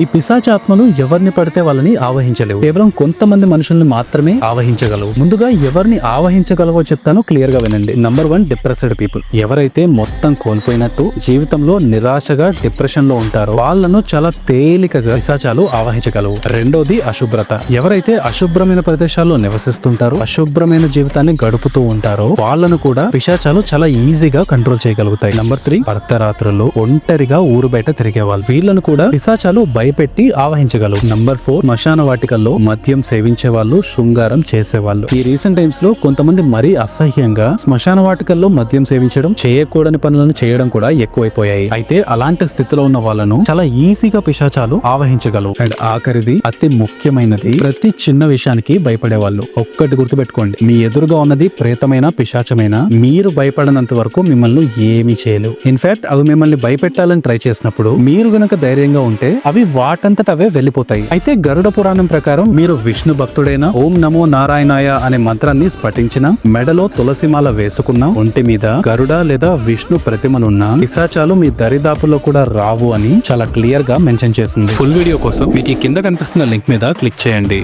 ఈ పిశాచాత్మలు ఎవరిని పడితే వాళ్ళని ఆవహించలేవు. కేవలం కొంతమంది మనుషుల్ని మాత్రమే ఆవహించగలవు. ముందుగా ఎవరిని ఆవహించగలవో చెప్తాను క్లియర్గా వినండి. నంబర్ వన్ డిప్రెస్డ్ పీపుల్ ఎవరైతే మొత్తం కోల్పోయినట్టు జీవితంలో నిరాశగా డిప్రెషన్లో ఉంటారో వాళ్ళను చాలా తేలికగా పిశాచాలు ఆవహించగలవు. రెండోది అశుభ్రత. ఎవరైతే అశుభ్రమైన ప్రదేశాల్లో నివసిస్తుంటారో అశుభ్రమైన జీవితాన్ని గడుపుతూ ఉంటారో వాళ్ళను కూడా పిశాచాలు చాలా ఈజీగా కంట్రోల్ చేయగలుగుతాయి. నంబర్ త్రీ అర్ధరాత్రులు ఒంటరిగా ఊరు బయట తిరిగే వాళ్ళు వీళ్ళను కూడా పిశాచాలు భయపెట్టి ఆవహించగలవు. నంబర్ ఫోర్ శ్మశాన వాటికల్లో మద్యం సేవించే వాళ్ళు శృంగారం చేసేవాళ్ళు. ఈ రీసెంట్ టైమ్స్లో కొంతమంది మరీ అసహ్యంగా శ్మశాన వాటికల్లో మద్యం సేవించడం చేయకూడని పనులను చేయడం కూడా ఎక్కువైపోయాయి. అయితే అలాంటి స్థితిలో ఉన్న వాళ్ళను చాలా ఈజీగా పిశాచాలు ఆవహించగలవు. అండ్ ఆఖరిది అతి ముఖ్యమైనది ప్రతి చిన్న విషయానికి భయపడే వాళ్ళు ఒక్కటి గుర్తుపెట్టుకోండి మీ ఎదురుగా ఉన్నది ప్రేతమైన పిశాచమైన మీరు భయపడనంత వరకు మిమ్మల్ని ఏమీ చేయలేవు. ఇన్ఫాక్ట్ అవి మిమ్మల్ని భయపెట్టాలని ట్రై చేసినప్పుడు మీరు గనక ధైర్యంగా ఉంటే అవి వాటంతట అవే వెళ్ళిపోతాయి. అయితే గరుడ పురాణం ప్రకారం మీరు విష్ణు భక్తుడైన ఓం నమో నారాయణాయ అనే మంత్రాన్ని స్ఫటించిన మెడలో తులసిమాల వేసుకున్న ఒంటి మీద గరుడ లేదా విష్ణు ప్రతిమనున్న పిశాచాలు మీ దరిదాపులో కూడా రావు అని చాలా క్లియర్గా మెన్షన్ చేసింది ఫుల్ వీడియో కోసం మీకు కింద కనిపిస్తున్న లింక్ మీద క్లిక్ చేయండి.